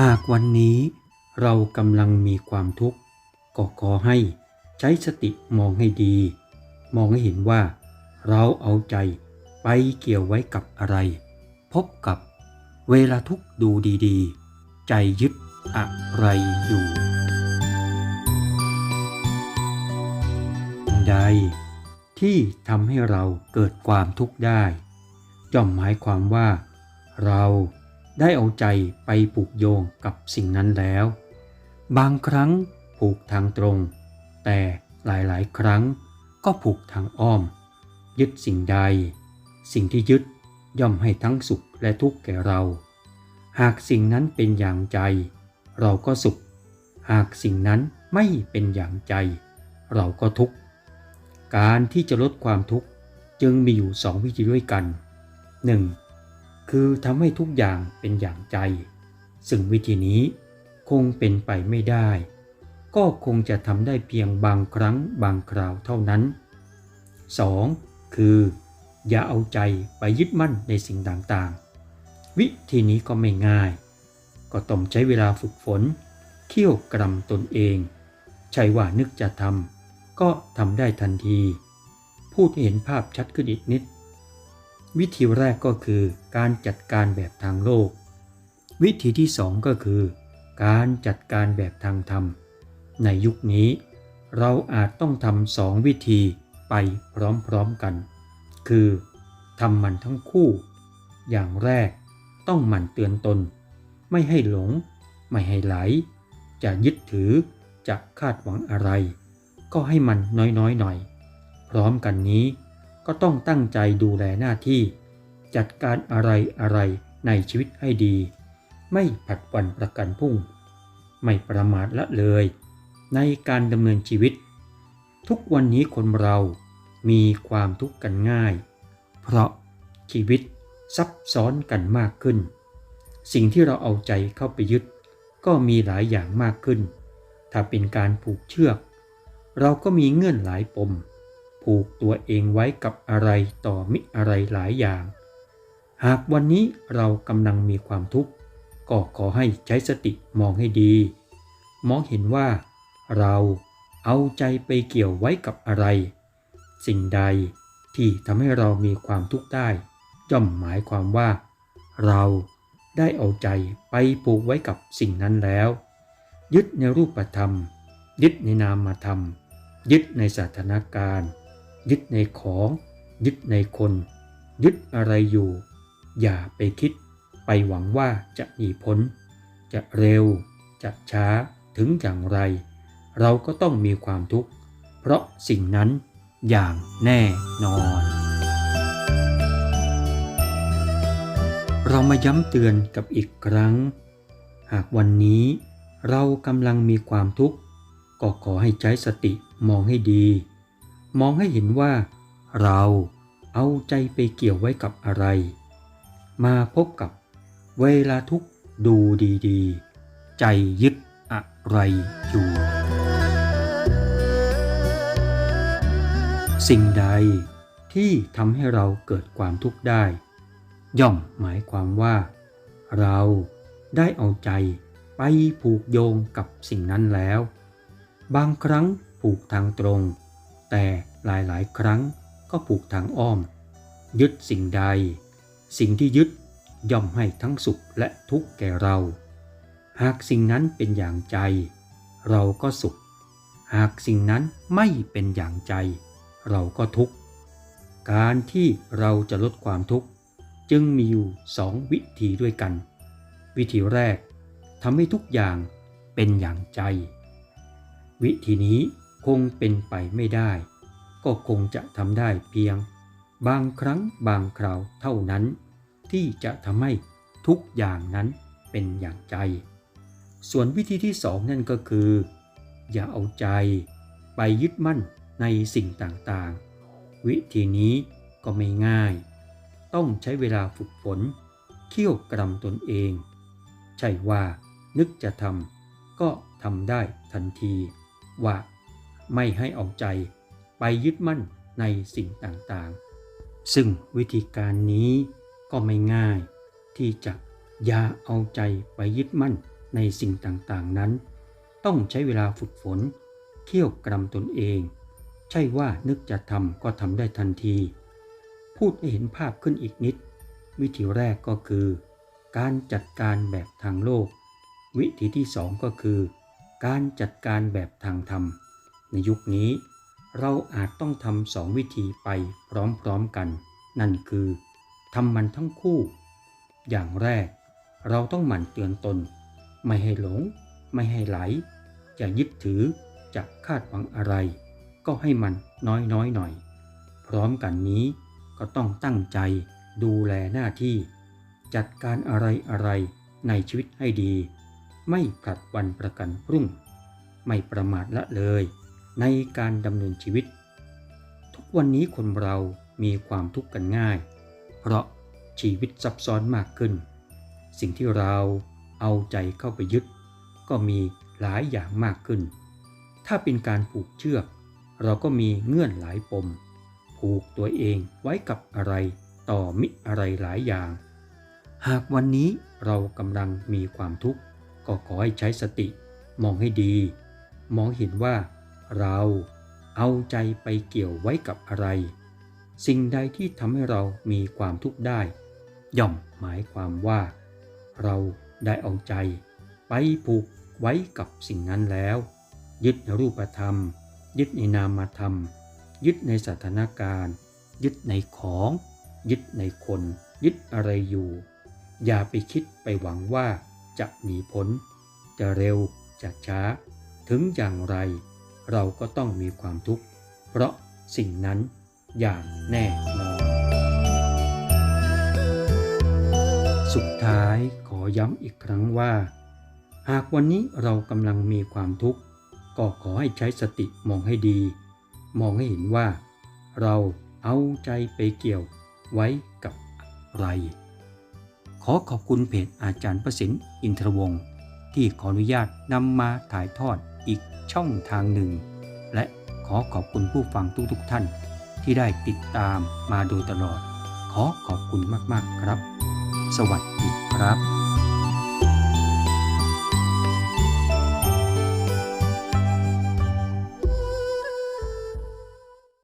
หากวันนี้เรากำลังมีความทุกข์ก็ขอให้ใช้สติมองให้ดี มองให้เห็นว่า เราเอาใจไปเกี่ยวไว้กับอะไร พบกับเวลาทุกข์ดูดีๆ ใจยึดอะไรอยู่ใดที่ทำให้เราเกิดความทุกข์ได้ย่อมหมายความว่า เรา ได้เอาใจไปผูกโยงกับสิ่งนั้นแล้ว บางครั้งผูกทางตรง แต่หลายๆ ครั้งก็ผูกทางอ้อม ยึดสิ่งใด สิ่งที่ยึดย่อมให้ทั้งสุขและทุกข์แก่เรา หากสิ่งนั้นเป็นอย่างใจ เราก็สุข หากสิ่งนั้นไม่เป็นอย่างใจ เราก็ทุกข์ การที่จะลดความทุกข์จึงมีอยู่สองวิธีด้วยกัน 1. คือทำให้ทุกอย่างเป็นอย่างใจ ซึ่งวิธีนี้คงเป็นไปไม่ได้ ก็คงจะทำได้เพียงบางครั้งบางคราวเท่านั้น 2. คือ อย่าเอาใจไปยึดมั่นในสิ่งต่างๆ วิธีนี้ก็ไม่ง่าย ก็ต้องใช้เวลาฝึกฝน เขี่ยวกรำตนเอง ใช่ว่านึกจะทำก็ทำได้ทันที พูดเห็นภาพชัดขึ้นอีกนิด วิธีแรกก็คือการจัดการแบบทางโลก วิธีที่สองก็คือ การจัดการแบบทางธรรม ในยุคนี้ เราอาจต้องทำสองวิธีไปพร้อมๆกัน คือทำมันทั้งคู่ อย่างแรกต้องหมั่นเตือนตน ไม่ให้หลง ไม่ให้ไหล จะยึดถือจะคาดหวังอะไร ก็ให้มันน้อยๆหน่อย พร้อมกันนี้ ก็ต้องตั้งใจดูแลหน้าที่ จัดการอะไรอะไรในชีวิตให้ดี ไม่ผัดวันประกันพรุ่ง ไม่ประมาทละเลย ในการดำเนินชีวิต ทุกวันนี้คนเรามีความทุกข์กันง่าย เพราะชีวิตซับซ้อนกันมากขึ้น สิ่งที่เราเอาใจเข้าไปยึด ก็มีหลายอย่างมากขึ้น ถ้าเป็นการผูกเชือก เราก็มีเงื่อนหลายปม ผูกตัวเองไว้กับอะไรต่อมิอะไรหลายอย่าง หากวันนี้เรากำลังมีความทุกข์ ก็ขอให้ใช้สติมองให้ดี มองเห็นว่า เราเอาใจไปเกี่ยวไว้กับอะไร สิ่งใดที่ทำให้เรามีความทุกข์ได้ย่อมหมายความว่า เราได้เอาใจไปผูกไว้กับสิ่งนั้นแล้ว ยึดในรูปธรรม ยึดในนามธรรม ยึดในสถานการณ์ ยึดในของ ยึดในคน ยึดอะไรอยู่ อย่าไปคิด ไปหวังว่าจะหนีพ้น จะเร็ว จะช้าถึงอย่างไร เราก็ต้องมีความทุกข์ เพราะสิ่งนั้นอย่างแน่นอน เรามาย้ำเตือนกับอีกครั้ง หากวันนี้เรากำลังมีความทุกข์ ก็ขอให้ใช้สติมองให้ดี มองให้เห็นว่า เราเอาใจไปเกี่ยวไว้กับอะไร มาพบกับเวลาทุกดูดีๆ ใจยึดอะไรอยู่ สิ่งใดที่ทำให้เราเกิดความทุกข์ได้ ย่อมหมายความว่า เราได้เอาใจไปผูกโยงกับสิ่งนั้นแล้ว บางครั้งผูกทางตรง แต่หลายๆ ครั้งก็ผูกทางอ้อม ยึดสิ่งใด สิ่งที่ยึดย่อมให้ทั้งสุขและทุกข์แก่เรา หากสิ่งนั้นเป็นอย่างใจ เราก็สุข หากสิ่งนั้นไม่เป็นอย่างใจ เราก็ทุกข์ การที่เราจะลดความทุกข์จึงมีอยู่สองวิธีด้วยกัน วิธีแรกทำให้ทุกอย่างเป็นอย่างใจ วิธีนี้ คงเป็นไปไม่ได้ ก็คงจะทำได้เพียง บางครั้งบางคราวเท่านั้น ที่จะทำให้ทุกอย่างนั้นเป็นอย่างใจ ส่วนวิธีที่สองนั่นก็คือ อย่าเอาใจไปยึดมั่นในสิ่งต่างๆ วิธีนี้ก็ไม่ง่าย ต้องใช้เวลาฝึกฝน เขี่ยวกรำตนเอง ใช่ว่านึกจะทำก็ทำได้ทันทีว่า ไม่ให้เอาใจไปยึดมั่นในสิ่งต่างๆ ซึ่งวิธีการนี้ก็ไม่ง่ายที่จะอย่าเอาใจไปยึดมั่นในสิ่งต่างๆนั้น ต้องใช้เวลาฝึกฝน เขี่ยวกรำตนเอง ใช่ว่านึกจะทำก็ทำได้ทันที พูดให้เห็นภาพขึ้นอีกนิด วิธีแรกก็คือ การจัดการแบบทางโลก วิธีที่สองก็คือ การจัดการแบบทางธรรม ในยุคนี้ เราอาจต้องทำสองวิธีไปพร้อมๆกัน นั่นคือทำมันทั้งคู่ อย่างแรก เราต้องหมั่นเตือนตน ไม่ให้หลง ไม่ให้ไหลจะยึดถือจะคาดหวังอะไร ก็ให้มันน้อยๆหน่อย พร้อมกันนี้ก็ต้องตั้งใจดูแลหน้าที่ จัดการอะไรอะไรในชีวิตให้ดี ไม่ผลัดวันประกันพรุ่ง ไม่ประมาทละเลย ในการดำเนินชีวิต ทุกวันนี้คนเรามีความทุกข์กันง่าย เพราะชีวิตซับซ้อนมากขึ้น สิ่งที่เราเอาใจเข้าไปยึด ก็มีหลายอย่างมากขึ้น ถ้าเป็นการผูกเชือก เราก็มีเงื่อนหลายปม ผูกตัวเองไว้กับอะไรต่อมิอะไรหลายอย่าง หากวันนี้เรากำลังมีความทุกข์ ก็ขอให้ใช้สติ มองให้ดี มองเห็นว่า เราเอาใจไปเกี่ยวไว้กับอะไร สิ่งใดที่ทำให้เรามีความทุกข์ได้ ย่อมหมายความว่า เราได้เอาใจ ไปผูกไว้กับสิ่งนั้นแล้ว ยึดในรูปธรรม ยึดในนามธรรม ยึดในสถานการณ์ ยึดในของ ยึดในคน ยึดอะไรอยู่ อย่าไปคิดไปหวังว่าจะหนีพ้น จะเร็วจะช้า ถึงอย่างไร เราก็ต้องมีความทุกข์ เพราะสิ่งนั้นอย่างแน่นอน สุดท้ายขอย้ำอีกครั้งว่า หากวันนี้เรากำลังมีความทุกข์ ก็ขอให้ใช้สติมองให้ดี มองให้เห็นว่า เราเอาใจไปเกี่ยวไว้กับอะไร ขอขอบคุณเพจอาจารย์ประสินอินทรวงศ์ที่ขออนุญาตนำมาถ่ายทอด อีกช่องทางหนึ่ง และขอขอบคุณผู้ฟังทุกๆท่าน ที่ได้ติดตามมาโดยตลอด ขอขอบคุณมากๆครับ สวัสดีครับ